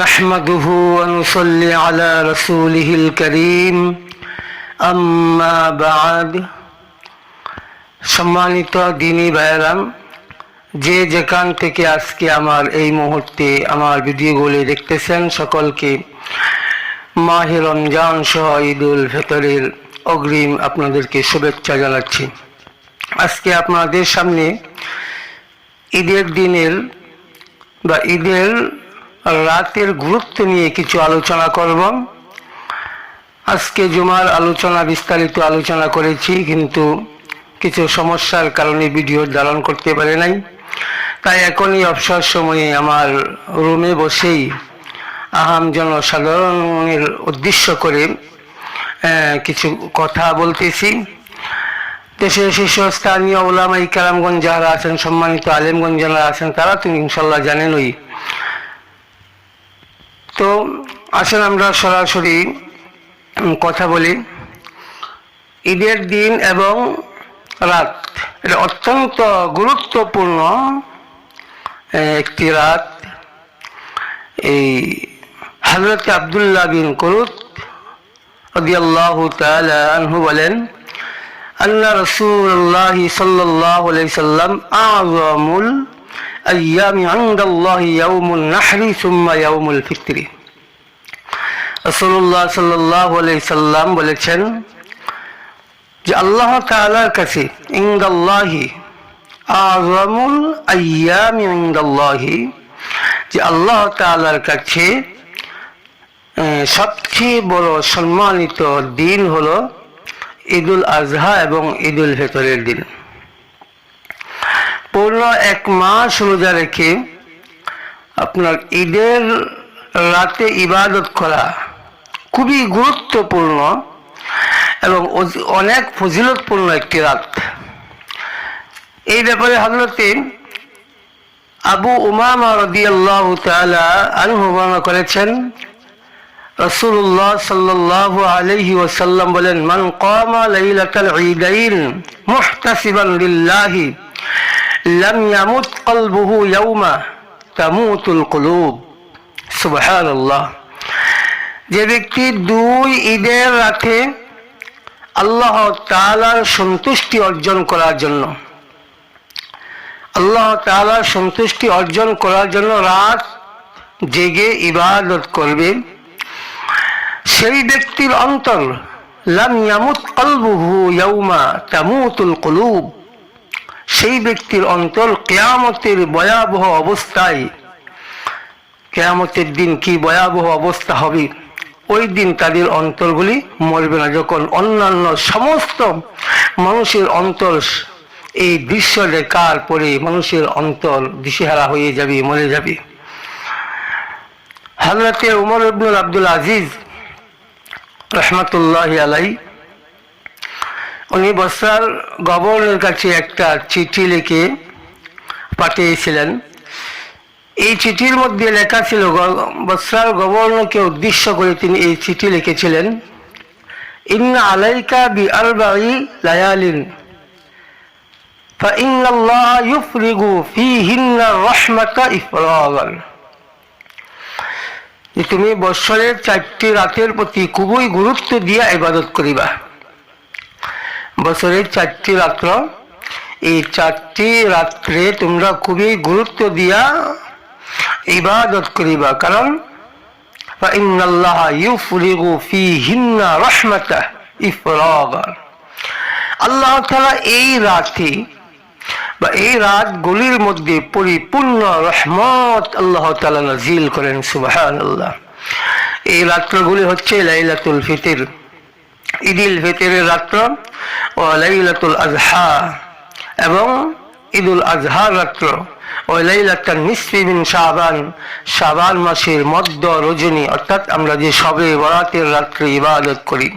نحمده ونصلي على رسوله الكريم أما بعد সম্মানিত দিনী ভাইরাম যে যেখান থেকে আজকে আমার এই মুহূর্তে আমার ভিডিওগুলি দেখতেছেন সকলকে মাহে রমজান সহ ঈদুল ফিতরের অগ্রিম আপনাদেরকে শুভেচ্ছা জানাচ্ছি আজকে আপনাদের সামনে ঈদের দিনের বা ঈদের রাতের গুরুত্ব নিয়ে কিছু আলোচনা করব। আজকে জুমার আলোচনা, বিস্তারিত আলোচনা করেছি, কিন্তু কিছু সমস্যার কারণে ভিডিও ধারণ করতে পারে নাই। তাই এখনই অবসর সময়ে আমার রুমে বসেই আহাম জনসাধারণের উদ্দেশ্য করে কিছু কথা বলতেছি। দেশের শীর্ষস্থানীয় ওলামাই কালামগঞ্জ যারা আছেন, সম্মানিত আলেমগঞ্জ যারা আছেন, তারা তুমি ইনশাল্লাহ জানেনই তো আসলে আমরা সরাসরি কথা বলি। ঈদের দিন এবং রাত, এটা অত্যন্ত গুরুত্বপূর্ণ একটি রাত। এই হজরত আবদুল্লাহ বিন করুত আনহু বলেন আল্লাহ রসুল্লাহ সাল্লাহ সাল্লাম আজমুল الأيام عند الله يوم النحر ثم يوم الفطر রসুল্লাহ সাল্লাহ সাল্লাম বলেছেন যে আল্লাহ তালার কাছে ইন্দাল্লাহি আজমুল আয়াম ইন্দাল্লাহি যে আল্লাহ তালার কাছে আহ, সবচেয়ে বড় সম্মানিত দিন হলো ঈদুল আজহা এবং ঈদুল ফিতরের দিন পূর্ণ এক মাস রোজা রেখে আপনার ঈদের রাতে ইবাদত করা খুবই গুরুত্বপূর্ণ এবং অনেক ফজিলতপূর্ণ একটি রাত। এই ব্যাপারে হজরতে আবু উমামা রদিয়াল্লাহ তাআলা আনহু বর্ণনা করেছেন রসুল্লাহ সাল্লাহ আলহি ওসাল্লাম বলেন, মান কমা লাইলাতাল ঈদাইন মুহতাসিবান লিল্লাহি লাম ইয়ামুত কলবুহু ইয়াউমা তামুতুল কুলুব সুবহানাল্লাহ। যে ব্যক্তি দুই ঈদের রাতে আল্লাহ তাআলার সন্তুষ্টি অর্জন করার জন্য, আল্লাহ তাআলার সন্তুষ্টি অর্জন করার জন্য রাত জেগে ইবাদত করবে, সেই ব্যক্তির অন্তর, লাম ইয়ামুত কলবুহু ইয়াউমা তামুতুল কুলুব সেই ব্যক্তির অন্তর কেয়ামতের ভয়াবহ অবস্থায়, কেয়ামতের দিন কি ভয়াবহ অবস্থা হবে, ওই দিন তাদের অন্তরগুলি মরবে না। যখন অন্যান্য সমস্ত মানুষের অন্তর এই দৃশ্য দেখার পরে মানুষের অন্তর দিশেহারা হয়ে যাবে, মরে যাবে। হজরতে উমর ইবনুল আব্দুল আজিজ রহমতুল্লাহ আলাই উনি বসার গভর্নরের কাছে একটা চিঠি লিখে পাঠিয়েছিলেন এই চিঠির মধ্যে লেখা ছিল বসার গভর্নরকে উদ্দেশ্য করে তিনি এই চিঠি লিখেছিলেন ইন্না আলাইকা বি আরবাই লায়ালিন فإن الله يفرغ فيهن الرحمة إفراغا যে তুমি বৎসরের চারটি রাতের প্রতি খুবই গুরুত্ব দিয়া ইবাদত করিবা বছরের চারটি রাত্র। এই চারটি রাত্রে তোমরা খুবই গুরুত্ব দিয়া ইবাদত করিবা। কারণ ইন্নাল্লাহ ইউফরিগু ফিহিন্না রহমাতা ইফরাগা। আল্লাহ এই রাতে বা এই রাতগুলির মধ্যে পরিপূর্ণ রহমত আল্লাহ তালা নাজিল করেন সুবাহ আল্লাহ এই রাত্রগুলি হচ্ছে লাইলাতুল ফিতির। ঈদুল ফিতরের রাত্র ও লাইলাতুল আজহা এবং ঈদুল আজহার রাত্র ও লাইলাতান নিসফি মিন শাবান শাবান মাসের মধ্য রজনী, অর্থাৎ আমরা যে সবে বরাতের রাত্রে ইবাদত করি।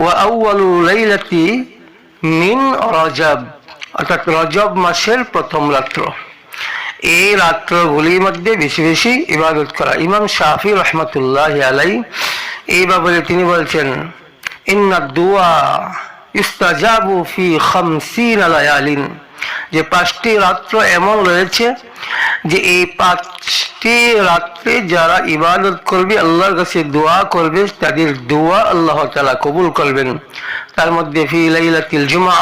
ও আউয়ালু লাইলাতি মিন রজব, অর্থাৎ রজব মাসের প্রথম রাত্র। এই রাত্রগুলির মধ্যে বেশি বেশি ইবাদত করা। ইমাম শাফি রহমতুল্লাহ আলাই এই ব্যাপারে তিনি বলছেন ইস্তাজাবু ফি খামসিন লায়ালিন। যে পাঁচটি রাত্র এমন রয়েছে যে এই পাঁচটি রাত্রে যারা ইবাদত করবে, আল্লাহর কাছে দোয়া করবে, তাদের দোয়া আল্লাহ তালা কবুল করবেন। তার মধ্যে ফি লাইলাতিল জুমা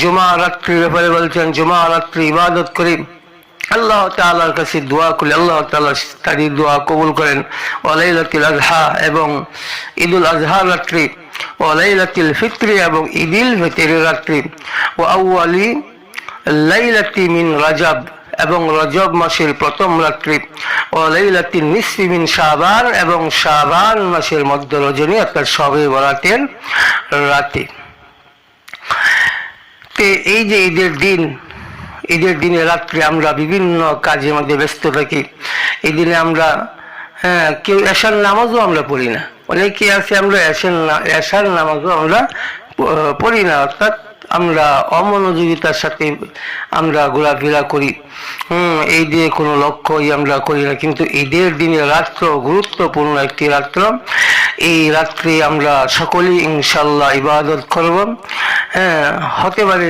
জুমা রাত্রির ব্যাপারে বলছেন জুমা রাত্রি ইবাদত করে আল্লাহ তাআলার কাছে দোয়া করলে আল্লাহ তাআলা তাদের দোয়া কবুল করেন। ওয়ালাইলাতুল আজহা এবং ঈদুল আজহা রাত্রি ওয়ালাইলাতুল ফিত্রি এবং ঈদুল ফিতরের রাত্রি। ও আউয়ালি লাইলাতি মিন রাজাব এবং রজব মাসের প্রথম রাত্রি। ও লাইলাতি নিসফি মিন শাবান এবং শাবান মাসের মধ্য রজনী অর্থাৎ সবে বরাতের রাতে তে এই যে ঈদের দিন, ঈদের দিনে রাত্রে আমরা বিভিন্ন কাজের মধ্যে ব্যস্ত থাকি। এই দিনে আমরা হ্যাঁ কেউ এশার নামাজও আমরা পড়ি না। অনেকে আছে, আমরা এশার না এশার নামাজও আমরা পড়ি না, অর্থাৎ আমরা অমনোযোগিতার সাথে আমরা ঘোরাফেরা করি। হম, এই দিয়ে কোনো লক্ষ্যই আমরা করি না, কিন্তু ঈদের দিনে রাত্র, গুরুত্বপূর্ণ একটি রাত্র, এই রাত্রে আমরা সকলেই ইনশাল্লাহ ইবাদত করব। হ্যাঁ হতে পারে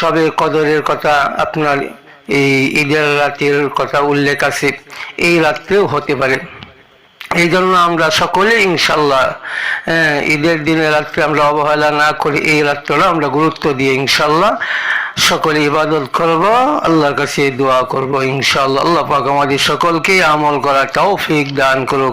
সবে কদরের কথা আপনার এই ঈদের রাতের কথা উল্লেখ আছে, এই রাত্রেও হতে পারে। এই জন্য আমরা সকলে ইনশাল্লাহ আহ, ঈদের দিনে রাত্রে আমরা অবহেলা না করি এই রাত্রটা আমরা গুরুত্ব দিয়ে ইনশাল্লাহ সকলে ইবাদত করব আল্লাহর কাছে দোয়া করব ইনশাল্লাহ। আল্লাহ পাক আমাদের সকলকে আমল করার তৌফিক দান করুক।